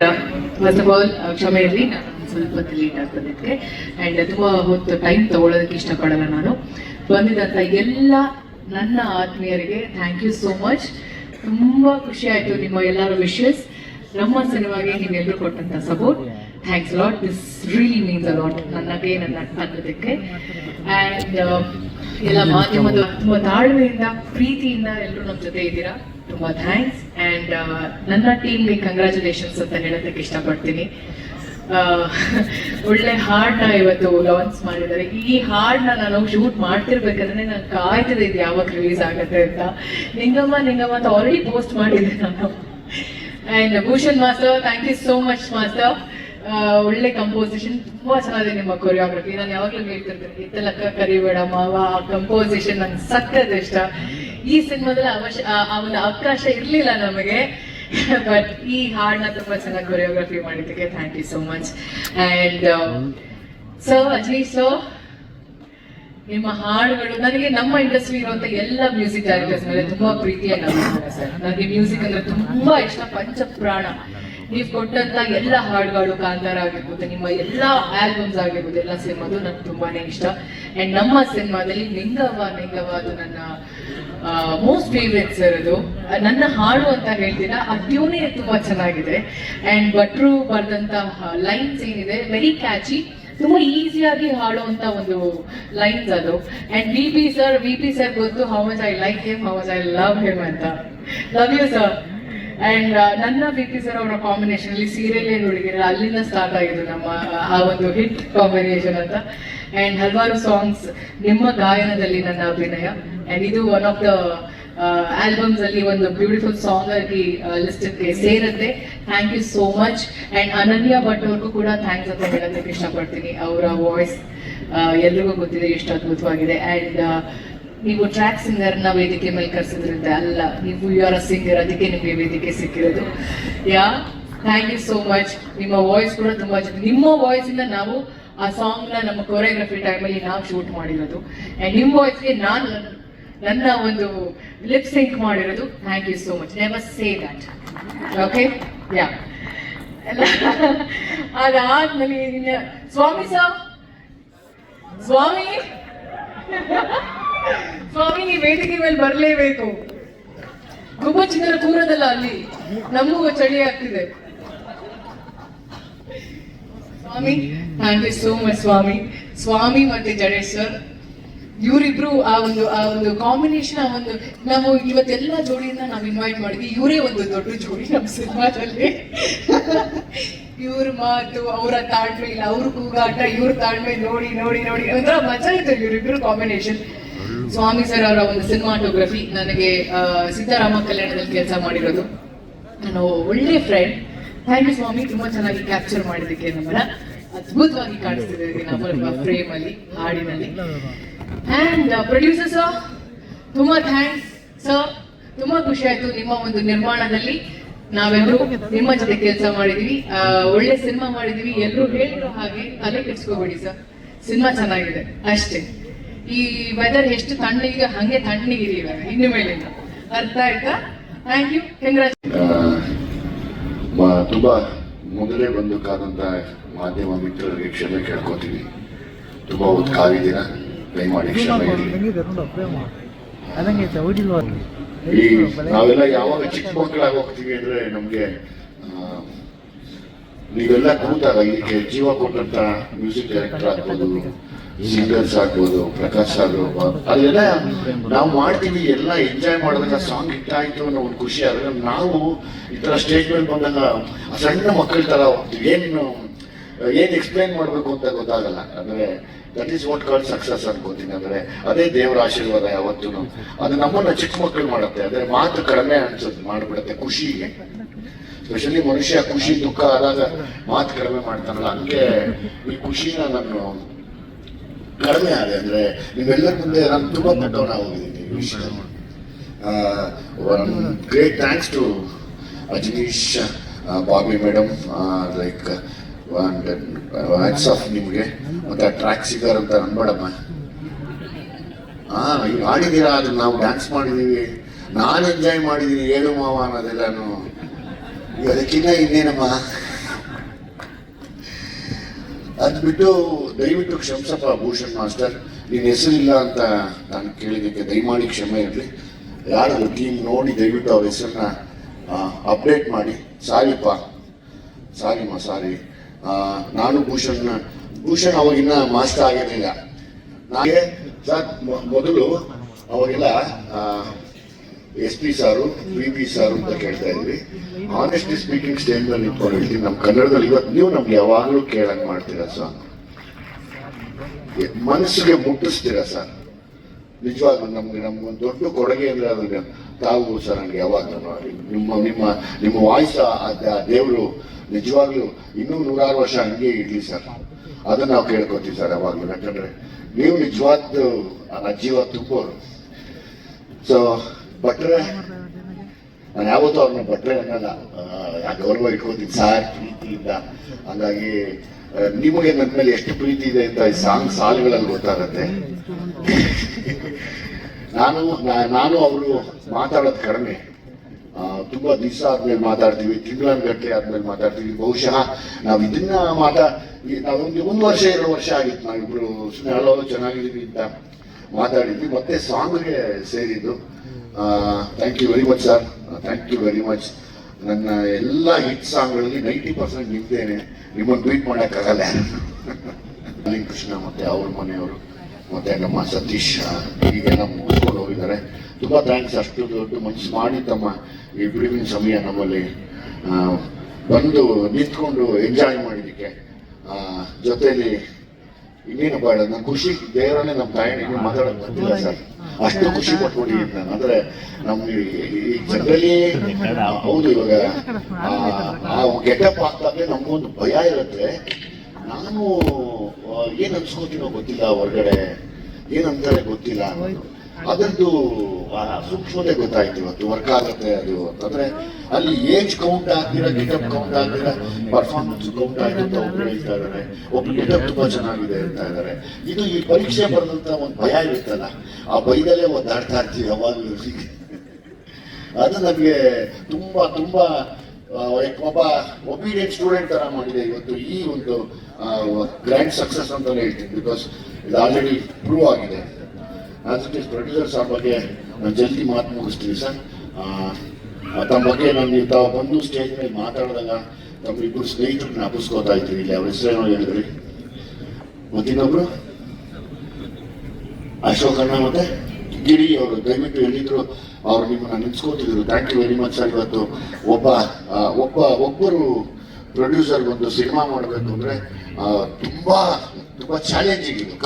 First of all ಕ್ಷಮೆ ಇರಲಿ ನಾನು ಸ್ವಲ್ಪ ಲೇಟ್ ಆಗ್ತದಕ್ಕೆ ಆ್ಯಂಡ್ ತುಂಬ ಹೊತ್ತು ಟೈಮ್ ತಗೊಳ್ಳೋದಕ್ಕೆ ಇಷ್ಟಪಡಲ್ಲ ನಾನು. ಬಂದಿದ್ದಂಥ ಎಲ್ಲ ನನ್ನ ಆತ್ಮೀಯರಿಗೆ ಥ್ಯಾಂಕ್ ಯು ಸೋ ಮಚ್ ತುಂಬ ಖುಷಿ ಆಯ್ತು ನಿಮ್ಮ ಎಲ್ಲರ ವಿಶಸ್ ನಮ್ಮ ಸಿನಿಮಾಗೆ ನೀವೆಲ್ಲರೂ ಕೊಟ್ಟಂಥ support thanks lot this really means a lot ನನ್ನದೇ ನನ್ನ ಅನ್ನೋದಕ್ಕೆ ಆ್ಯಂಡ್ ಎಲ್ಲ ಮಾಧ್ಯಮದ ತುಂಬ ತಾಳ್ಮೆಯಿಂದ, ಪ್ರೀತಿಯಿಂದ ಎಲ್ಲರೂ ನಮ್ಮ ಜೊತೆ ಇದ್ದೀರಾ? ತುಂಬ ಥ್ಯಾಂಕ್ಸ್ ಆ್ಯಂಡ್ ನನ್ನ ಟೀಮ್ಗೆ ಕಂಗ್ರ್ಯಾಚುಲೇಷನ್ಸ್ ಅಂತ ಹೇಳೋದಕ್ಕೆ ಇಷ್ಟಪಡ್ತೀನಿ. ಒಳ್ಳೆ ಹಾಡನ್ನ ಇವತ್ತು ಲಾಂಚ್ ಮಾಡಿದ್ದಾರೆ. ಈ ಹಾಡನ್ನ ನಾನು ಶೂಟ್ ಮಾಡ್ತಿರ್ಬೇಕಾದ್ರೆ ನಾನು ಕಾಯ್ತಿದ್ದೆ ಇದು ಯಾವಾಗ ರಿಲೀಸ್ ಆಗುತ್ತೆ ಅಂತ. ನಿಂಗಮ್ಮ ನಿಂಗಮ್ಮ ಅಂತ ಆಲ್ರೆಡಿ ಪೋಸ್ಟ್ ಮಾಡಿದ್ದೆ ನಾನು. And Bhushan master thank you so much master. ಒಳ್ಳೆ ಕಂಪೋಸಿಷನ್ ತುಂಬಾ ಚೆನ್ನಾಗಿದೆ ನಿಮ್ಮ ಕೊರಿಯೋಗ್ರಫಿ ನಾನು ಯಾವಾಗ್ಲೂ ಹೇಳ್ತಿರ್ತೀನಿ ಇತ್ತಲಕ್ಕ ಕರಿಬೇಡ ಮಾವ, ಆ ಕಂಪೋಸಿಷನ್ ನನ್ ಸಕ್ಕದ ಇಷ್ಟ. ಈ ಸಿನಿಮಾದಲ್ಲಿ ಅವಶ್ಯ, ಆ- ಒಂದು ಅವಕಾಶ ಇರಲಿಲ್ಲ ನಮಗೆ. ಬಟ್ ಈ ಹಾಡನ್ನ ತುಂಬಾ ಚೆನ್ನಾಗಿ ಕೊರಿಯೋಗ್ರಫಿ ಮಾಡಿದ್ದಕ್ಕೆ thank you so much and so Ajay so ನಿಮ್ಮ ಹಾಡುಗಳು, ನನಗೆ ನಮ್ಮ ಇಂಡಸ್ಟ್ರಿ ಇರುವಂತ ಎಲ್ಲ ಮ್ಯೂಸಿಕ್ ಡೈರೆಕ್ಟರ್ಸ್ ಮೇಲೆ ತುಂಬಾ ಪ್ರೀತಿಯ ಸರ್ ನನಗೆ ಮ್ಯೂಸಿಕ್ ಅಂದ್ರೆ ತುಂಬಾ ಇಷ್ಟ ಪಂಚ ಪ್ರಾಣ ನೀವು ಕೊಟ್ಟಂತ ಎಲ್ಲ ಹಾಡುಗಳು ಕಾಂತಾರ ಆಗಿರ್ಬೋದು, ನಿಮ್ಮ ಎಲ್ಲ ಆಲ್ಬಮ್ಸ್ ಆಗಿರ್ಬೋದು, ಎಲ್ಲ ಸಿನಿಮಾದು ನನಗೆ ತುಂಬಾನೇ ಇಷ್ಟ. ಅಂಡ್ ನಮ್ಮ ಸಿನಿಮಾದಲ್ಲಿ ನಿಂಗವ ನಿಂಗವ ಅದು ನನ್ನ ಮೋಸ್ಟ್ ಫೇವ್ರೆಟ್ ಸರ್ ಅದು. ನನ್ನ ಹಾಡು ಅಂತ ಹೇಳ್ತೀರಾ, ಆ ಟ್ಯೂನೇ ತುಂಬಾ ಚೆನ್ನಾಗಿದೆ. ಅಂಡ್ ಭಟ್ರು ಬರೆದಂತ ಲೈನ್ಸ್ ಏನಿದೆ ವೆರಿ ಕ್ಯಾಚಿ ತುಂಬಾ ಈಸಿಯಾಗಿ ಹಾಡುವಂತ ಒಂದು ಲೈನ್ಸ್ ಅದು. And V P sir V P sir ಗೊತ್ತು how much I like him how much I love him ಅಂತ. ಲವ್ ಯು ಸರ್ ಅಂಡ್ ನನ್ನ ಬಿಪಿ ಸರ್ ಅವರ ಕಾಂಬಿನೇಷನ್ ಅಲ್ಲಿ ಸೀರಿಯಲ್ ಏನು ಹುಡುಗಿರ? ಅಲ್ಲಿಂದ ಸ್ಟಾರ್ಟ್ ಆಗಿದ್ದು ನಮ್ಮ, ಆ ಒಂದು ಹಿಟ್ ಕಾಂಬಿನೇಷನ್ ಅಂತ. ಅಂಡ್ ಹಲವಾರು ಸಾಂಗ್ಸ್ ನಿಮ್ಮ ಗಾಯನದಲ್ಲಿ ನನ್ನ ಅಭಿನಯ. ಅಂಡ್ ಇದು ಒನ್ ಆಫ್ ದ ಆಲ್ಬಮ್ಸ್ ಅಲ್ಲಿ ಒಂದು ಬ್ಯೂಟಿಫುಲ್ ಸಾಂಗ್ ಆಗಿ ಲಿಸ್ಟ್ಗೆ ಸೇರುತ್ತೆ. Thank you so much and Ananya Bhat ಅವ್ರಿಗೂ ಕೂಡ ಥ್ಯಾಂಕ್ಸ್ ಅಂತ ಹೇಳೋದಕ್ಕೆ ಇಷ್ಟಪಡ್ತೀನಿ. ಅವರ ವಾಯ್ಸ್ ಎಲ್ರಿಗೂ ಗೊತ್ತಿದೆ ಎಷ್ಟು ಅದ್ಭುತವಾಗಿದೆ. ಅಂಡ್ ನೀವು ಟ್ರ್ಯಾಕ್ ಸಿಂಗರ್ನ ವೇದಿಕೆ ಮೇಲೆ ಕರೆಸಿದ್ರಿಂದ ಅಲ್ಲ, ನೀವು ಯು ಆರ್ ಅ ಸಿಂಗರ್ ಅದಕ್ಕೆ ನಿಮಗೆ ವೇದಿಕೆ ಸಿಕ್ಕಿರೋದು. Yeah thank you so much ನಿಮ್ಮ ವಾಯ್ಸ್ ಕೂಡ ತುಂಬಾ ನಿಮ್ಮ ವಾಯ್ಸ್ ಇಂದ ನಾವು ಆ ಸಾಂಗ್ನ ನಮ್ಮ ಕೊರಿಯೋಗ್ರಫಿ ಟೈಮಲ್ಲಿ ನಾವು ಶೂಟ್ ಮಾಡಿರೋದು. ಅಂಡ್ ನಿಮ್ಮ ವಾಯ್ಸ್ಗೆ ನಾನು ನನ್ನ ಒಂದು ಲಿಪ್ ಸಿಂಕ್ ಮಾಡಿರೋದು. Thank you so much never say that okay yeah ಅದಾದ್ಮೇಲೆ ಸ್ವಾಮಿ ಸರ್ ಸ್ವಾಮಿ? ಸ್ವಾಮಿ ನೀವು ವೇದಿಕೆ ಮೇಲೆ ಬರಲೇಬೇಕು. ಗುಬ್ಬಚ್ಚಿನ ಕೂರದಲ್ಲ ಅಲ್ಲಿ. ನಮಗೂ ಚಳಿ ಆಗ್ತಿದೆ. Swami thank you so much Swami. Swami ಮತ್ತೆ ಜಡೇಶ್ ಸರ್ ಇವರಿಬ್ರು ಆ ಒಂದು ಆ ಒಂದು ಕಾಂಬಿನೇಷನ್ ಆ ಒಂದು ನಾವು ಇವತ್ತೆಲ್ಲ ಜೋಡಿಯಿಂದ ನಾವು ಇನ್ವೈಟ್ ಮಾಡಿದ್ವಿ. ಇವರೇ ಒಂದು ದೊಡ್ಡ ಜೋಡಿ ನಮ್ಮ ಸಿನಿಮಾದಲ್ಲಿ. ಇವ್ರ ಮಾತು, ಅವರ ತಾಳ್ಮೆ, ಇಲ್ಲ, ಅವ್ರ ಕೂಗಾಟ, ಇವ್ರ ತಾಳ್ಮೆ ನೋಡಿ ನೋಡಿ ನೋಡಿ. ಒಂಥರ ಮಜಾ ಇತ್ತು ಇವರಿಬ್ರು ಕಾಂಬಿನೇಷನ್ ಸ್ವಾಮಿ ಸರ್ ಅವರ ಒಂದು ಸಿನಿಮಾಟೋಗ್ರಫಿ ನನಗೆ ಸಿದ್ದಾರಾಮ ಕಲ್ಯಾಣದಲ್ಲಿ ಕೆಲಸ ಮಾಡಿರೋದು. ನಾನು ಒಳ್ಳೆ ಫ್ರೆಂಡ್ ಥ್ಯಾಂಕ್ ಯು ಸ್ವಾಮಿ, ತುಂಬಾ ಚೆನ್ನಾಗಿ ಕ್ಯಾಪ್ಚರ್ ಮಾಡಿದ್ದಕ್ಕೆ ನಮ್ಮನ್ನ. ಅದ್ಭುತವಾಗಿ ಕಾಣಿಸ್ತಿದೆ ನಮ್ಮ ಫ್ರೇಮ್ ಅಲ್ಲಿ, ಹಾಡಿನಲ್ಲಿ. ಅಂಡ್ ಪ್ರೊಡ್ಯೂಸರ್ ಸರ್ ತುಂಬಾ ಥ್ಯಾಂಕ್ಸ್ ಸರ್ ತುಂಬಾ ಖುಷಿ ಆಯ್ತು ನಿಮ್ಮ ಒಂದು ನಿರ್ಮಾಣದಲ್ಲಿ. ನಾವೆಲ್ಲರೂ ನಿಮ್ಮ ಜೊತೆ ಕೆಲಸ ಮಾಡಿದೀವಿ. ಒಳ್ಳೆ ಸಿನಿಮಾ ಮಾಡಿದೀವಿ. ಎಲ್ಲರೂ ಹೇಳಿರೋ ಹಾಗೆ ತಲೆ ಕೆಡ್ಸ್ಕೋಬೇಡಿ ಸರ್ ಸಿನಿಮಾ ಚೆನ್ನಾಗಿದೆ. ಅಷ್ಟೇ. ಈ ವೆದರ್ ಎಷ್ಟು ತಣ್ಣಗೆ ಹಂಗೆ ತಣ್ಣಗಿರಿ ಇವಾಗ ಇನ್ನು ಮೇಲಿಂದ. ಅರ್ಥ ಆಯ್ತಾ ಥ್ಯಾಂಕ್ ಯು ತುಂಬಾ ಮೊದಲೇ ಬಂದು ಕಾದಂತ ಮಾಧ್ಯಮ ಮಿತ್ರರಿಗೆ ಕ್ಷಮೆ ಕೇಳ್ಕೊತೀವಿ. ತುಂಬಾ ಹೊತ್ತು ಕಾದಿದ್ದೀರಾ ದಯಮಾಡಿ ಕ್ಷಮೆ ಈ ನಾವೆಲ್ಲ ಯಾವಾಗ ಚಿಕ್ಕ ಮಕ್ಕಳಾಗಿ ಹೋಗ್ತೀವಿ ಅಂದ್ರೆ ನಮ್ಗೆ ನೀವೆಲ್ಲ ಕೂತಾಗ ಇದಕ್ಕೆ ಜೀವ ಕೊಟ್ಟಂತ ಮ್ಯೂಸಿಕ್ ಡೈರೆಕ್ಟರ್ ಆಗ್ಬೋದು ಸಿಂಗರ್ಸ್ ಆಗ್ಬೋದು, ಪ್ರಕಾಶ್ ಆಗ್ಬೋದು ಅದೆಲ್ಲ ನಾವು ಮಾಡ್ತೀವಿ, ಎಲ್ಲ ಎಂಜಾಯ್ ಮಾಡಿದಾಗ ಸಾಂಗ್ ಹಿಟ್ ಆಯ್ತು ಅನ್ನೋ ಒಂದು ಖುಷಿ ಆದ್ರೆ ನಾವು ಈ ತರ ಸ್ಟೇಜ್ ಮೇಲೆ ಬಂದಾಗ ಸಣ್ಣ ಮಕ್ಕಳ ತರ ಏನು, ಏನ್ ಎಕ್ಸ್ಪ್ಲೈನ್ ಮಾಡ್ಬೇಕು ಅಂತ ಗೊತ್ತಾಗಲ್ಲ. ಅಂದ್ರೆ that is what call success ಅನ್ಕೋತೀನಿ. ಅಂದ್ರೆ ಅದೇ ದೇವರ ಆಶೀರ್ವಾದ ಯಾವತ್ತೂ ಅದು ನಮ್ಮನ್ನ ಚಿಕ್ಕ ಮಕ್ಕಳು ಮಾಡುತ್ತೆ. ಅಂದ್ರೆ ಮಾತು ಕಡಿಮೆ ಅನ್ಸುತ್ತೆ, ಮಾಡ್ಬಿಡುತ್ತೆ ಖುಷಿಗೆ. ಸ್ಪೆಷಲಿ ಮನುಷ್ಯ ಖುಷಿ, ದುಃಖ ಆದಾಗ ಮಾತು ಕಡಿಮೆ ಮಾಡ್ತಾನಲ್ಲ ಹಂಗೆ ಈ ಖುಷಿನ ನಾನು ಕಡಿಮೆ ಆದೆ. ಅಂದ್ರೆ ನೀವೆಲ್ಲರ ಮುಂದೆ ನಾನು ತುಂಬಾ ದೊಡ್ಡವನ ಹೋಗಿದ್ದೀನಿ ವಿಷಯದಲ್ಲಿ great thanks to Ajaneesh Bobby madam like hats off ನಿಮಗೆ. ಮತ್ತೆ ಟ್ರ್ಯಾಕ್ ಸಿಗರ್ ಅಂತ ಅನ್ಬೇಡಮ್ಮ ಹಾ ಈಗ ಆಡಿದ್ದೀರಾ ಅದನ್ನ ನಾವು ಡ್ಯಾನ್ಸ್ ಮಾಡಿದೀವಿ ನಾನು ಎಂಜಾಯ್ ಮಾಡಿದೀನಿ ಏನು ಮಾವ ಅನ್ನೋದೆಲ್ಲಾನು ಅದಕ್ಕಿಂತ ಇನ್ನೇನಮ್ಮ? ಅದು ಬಿಟ್ಟು ದಯವಿಟ್ಟು ಕ್ಷಮಿಸಪ್ಪ, ಭೂಷಣ್ ಮಾಸ್ಟರ್. ನಿನ್ನ ಹೆಸರಿಲ್ಲ ಅಂತ ನಾನು ಕೇಳಿದಕ್ಕೆ ದಯಮಾಡಿ ಕ್ಷಮೆ ಇರಲಿ. ಯಾರು ಟೀಮ್ ನೋಡಿ ದಯವಿಟ್ಟು ಅವ್ರ ಹೆಸರನ್ನ ಅಪ್ಡೇಟ್ ಮಾಡಿ. ಸಾರಿಪ್ಪ. ಸಾರಿಮ್ಮ, ಸಾರಿ. ನಾನು ಭೂಷಣ್ ಭೂಷಣ್ ಅವಾಗಿನ್ನ ಮಾಸ್ಟರ್ ಆಗಿರಲಿಲ್ಲ. ನನಗೆ ಸರ್, ಮೊದಲು ಅವಾಗೆಲ್ಲ S P sir B P sir ಅಂತ ಕೇಳ್ತಾ ಇದ್ವಿ. ಆನೆಸ್ಟ್ಲಿ ಸ್ಪೀಕಿಂಗ್ ಸ್ಟೇಜ್ನಲ್ಲಿ ನಿಂತ್ಕೊಂಡು ಹೇಳ್ತೀನಿ ನಮ್ಮ ಕನ್ನಡದಲ್ಲಿ ಇವತ್ತು ನೀವು ನಮ್ಗೆ ಯಾವಾಗಲೂ ಕೇಳಂಗ್ ಮಾಡ್ತೀರಾ ಸರ್ ಮನಸ್ಸಿಗೆ ಮುಟ್ಟಿಸ್ತೀರಾ ಸರ್ ನಿಜವಾಗ್ಲೂ ನಮ್ಗೆ ನಮ್ಗೊಂದು ದೊಡ್ಡ ಕೊಡುಗೆ ಅಂದ್ರೆ ಅದನ್ನ ತಾವು ಸರ್ ನನಗೆ ಯಾವಾಗಲೂ ನಿಮ್ಮ ನಿಮ್ಮ ನಿಮ್ಮ ವಾಯ್ಸ್ ದೇವರು ನಿಜವಾಗ್ಲೂ ಇನ್ನೂ ನೂರಾರು ವರ್ಷ ಹಂಗೆ ಇಡ್ಲಿ ಸರ್ ಅದನ್ನ ನಾವು ಕೇಳ್ಕೊತೀವಿ ಸರ್ ಯಾವಾಗಲೂ. ಯಾಕಂದ್ರೆ ನೀವು ನಿಜವಾದ ಜೀವ ತುಂಬೋರು. ಸೊ ಭಟ್ರೆ. ನಾನು ಯಾವತ್ತೂ ಅವ್ರನ್ನ ಭಟ್ರೆ ಅನ್ನಲ್ಲ. ಗೌರವ ಇಟ್ಕೋತೀನಿ ಸಾರ್ ಪ್ರೀತಿಯಿಂದ. ಹಂಗಾಗಿ ನಿಮಗೆ ನನ್ನ ಮೇಲೆ ಎಷ್ಟು ಪ್ರೀತಿ ಇದೆ ಅಂತ ಈ ಸಾಂಗ್ ಸಾಲುಗಳಲ್ಲಿ ಗೊತ್ತಾಗತ್ತೆ. ನಾನು ನಾನು ಅವರು ಮಾತಾಡೋದು ಕಡಿಮೆ. ತುಂಬಾ ದಿವಸ ಆದ್ಮೇಲೆ ಮಾತಾಡ್ತೀವಿ ತಿಂಗಳನ್ಗಟ್ಟಲೆ ಆದ್ಮೇಲೆ ಮಾತಾಡ್ತೀವಿ. ಬಹುಶಃ ನಾವು ಇದನ್ನ ಮಾತಾ ನಾವೊಂದು, ಒಂದು ವರ್ಷ, ಎರಡು ವರ್ಷ ಆಗಿತ್ತು ನಾವಿಬ್ರು ಸುಮ್ಮನೆ ಹಲೋ ಚೆನ್ನಾಗಿದ್ದೀವಿ ಅಂತ. ಮಾತಾಡಿದ್ವಿ. ಮತ್ತೆ ಸಾಂಗ್ಗೆ ಸೇರಿದ್ದು. Thank you very much sir thank you very much ನನ್ನ ಎಲ್ಲ ಹಿಟ್ ಸಾಂಗ್ಗಳಲ್ಲಿ ನೈಂಟಿ ಪರ್ಸೆಂಟ್ ನಿಂತೇನೆ. ನಿಮ್ಮನ್ನು ಟ್ವೀಟ್ ಮಾಡೋಕ್ಕಾಗಲ್ಲ. ಅಲ್ಲಿಂಗ್ ಕೃಷ್ಣ ಮತ್ತೆ ಅವ್ರ ಮನೆಯವರು ಮತ್ತೆ ನಮ್ಮ ಸತೀಶ್ ಈಗೆಲ್ಲ ಮುಗಿಸ್ಕೊಂಡು ಹೋಗಿದ್ದಾರೆ. ತುಂಬಾ ಥ್ಯಾಂಕ್ಸ್ ಅಷ್ಟು ದೊಡ್ಡ ಮನಸ್ಸು ಮಾಡಿ ತಮ್ಮ ಈ ಬಿಡುವಿನ ಸಮಯ ನಮ್ಮಲ್ಲಿ ಬಂದು ನಿಂತ್ಕೊಂಡು ಎಂಜಾಯ್ ಮಾಡಿದ್ದಕ್ಕೆ. ಆ, ಜೊತೆಲಿ ಬೇಡ ನಾನು ಖುಷಿ. ದೇವರನ್ನೇ ನಮ್ಮ ತಾಯಿ ಮಾತಾಡೋಕೆ ಬಂದಿಲ್ಲ ಸರ್. ಅಷ್ಟು ಖುಷಿ ಪಟ್ಕೊಂಡಿದ್ದೀನಿ ನಾನು ಅಂದ್ರೆ ನಮ್ಗೆ ಈ ಜನರಲ್ಲಿ ಹೌದು ಇವಾಗ. ಆ ಗೆಟಪ್ ಆಗ್ತಾಗ್ಲೇ ನಮಗೊಂದು ಭಯ ಇರುತ್ತೆ. ನಾನು ಏನು ಅನ್ಸ್ಕೋತೀನೋ ಗೊತ್ತಿಲ್ಲ ಹೊರಗಡೆ. ಏನಂತಾರೆ ಗೊತ್ತಿಲ್ಲ. ಅದರದ್ದು ಸೂಕ್ಷ್ಮತೆ ಗೊತ್ತಾಯ್ತು ಇವತ್ತು ವರ್ಕ್ ಆಗುತ್ತೆ ಅದು ಅಂತಂದ್ರೆ ಅಲ್ಲಿ ಏಜ್ ಕೌಂಟ್ ಆಗ್ತೀರಾ ಗಿಟಪ್ ಕೌಂಟ್ ಆಗ್ತೀರಾ ಪರ್ಫಾರ್ಮೆನ್ಸ್ ಕೌಂಟ್ ಆಗಿದೆ ಅಂತ ಒಬ್ರು ಹೇಳ್ತಾ ಇದಾರೆ ಒಬ್ರು ಗಿಟಪ್ ತುಂಬಾ ಚೆನ್ನಾಗಿದೆ ಅಂತ ಇದ್ದಾರೆ. ಇದು ಈ ಪರೀಕ್ಷೆ ಬರೆದಂತ ಒಂದು ಭಯ ಇರುತ್ತಲ್ಲ, ಆ ಭಯದಲ್ಲೇ ಒದ್ದಾಡ್ತಾ ಇರ್ತೀವಿ ಯಾವಾಗಲೂ ಅದು ನಮಗೆ ತುಂಬಾ ತುಂಬಾ ಒಬ್ಬ ಒಬಿಡಿಯಂಟ್ ಸ್ಟೂಡೆಂಟ್ ತರ ಮಾಡಿದೆ ಇವತ್ತು ಈ ಒಂದು ಗ್ರ್ಯಾಂಡ್ ಸಕ್ಸಸ್ ಅಂತಾನೆ ಹೇಳ್ತೀನಿ ಬಿಕಾಸ್ ಇದು ಆಲ್ರೆಡಿ ಪ್ರೂವ್ ಆಗಿದೆ. ಇಟ್ ಪ್ರೊಡ್ಯೂಸರ್ ಸರ್ ಬಗ್ಗೆ ನಾನು ಜಲ್ದಿ ಮಾತು ಮುಗಿಸ್ತೀನಿ ಸರ್. ತಮ್ಮ ಬಗ್ಗೆ ನಾನು ತಾವು ಬಂದು ಸ್ಟೇಜ್ ಮೇಲೆ ಮಾತಾಡಿದಾಗ ತಮ್ಮಿಬ್ಬರು ಸ್ನೇಹಿತರು ಜ್ಞಾಪಿಸ್ಕೋತಾ ಇದ್ದೀನಿ ಇಲ್ಲಿ. ಅವ್ರ ಹೆಸರೇನೋ ಹೇಳಿದ್ರಿ? ಮತ್ತಿನ್ನೊಬ್ರು ಅಶೋಕಣ್ಣ ಮತ್ತೆ ಗಿರಿ ಅವರು. ದಯವಿಟ್ಟು ಹೇಳಿದ್ರು ಅವ್ರು ನಿಮ್ಮನ್ನ ನೆನ್ಸ್ಕೋತಿದ್ರು. Thank you very much sir. ಇವತ್ತು ಒಬ್ಬ ಒಬ್ಬ ಒಬ್ಬರು ಪ್ರೊಡ್ಯೂಸರ್ ಒಂದು ಸಿನಿಮಾ ಮಾಡಬೇಕು ಅಂದ್ರೆ ಆ, ತುಂಬಾ ತುಂಬಾ ಚಾಲೆಂಜಿಂಗ್ ಇದು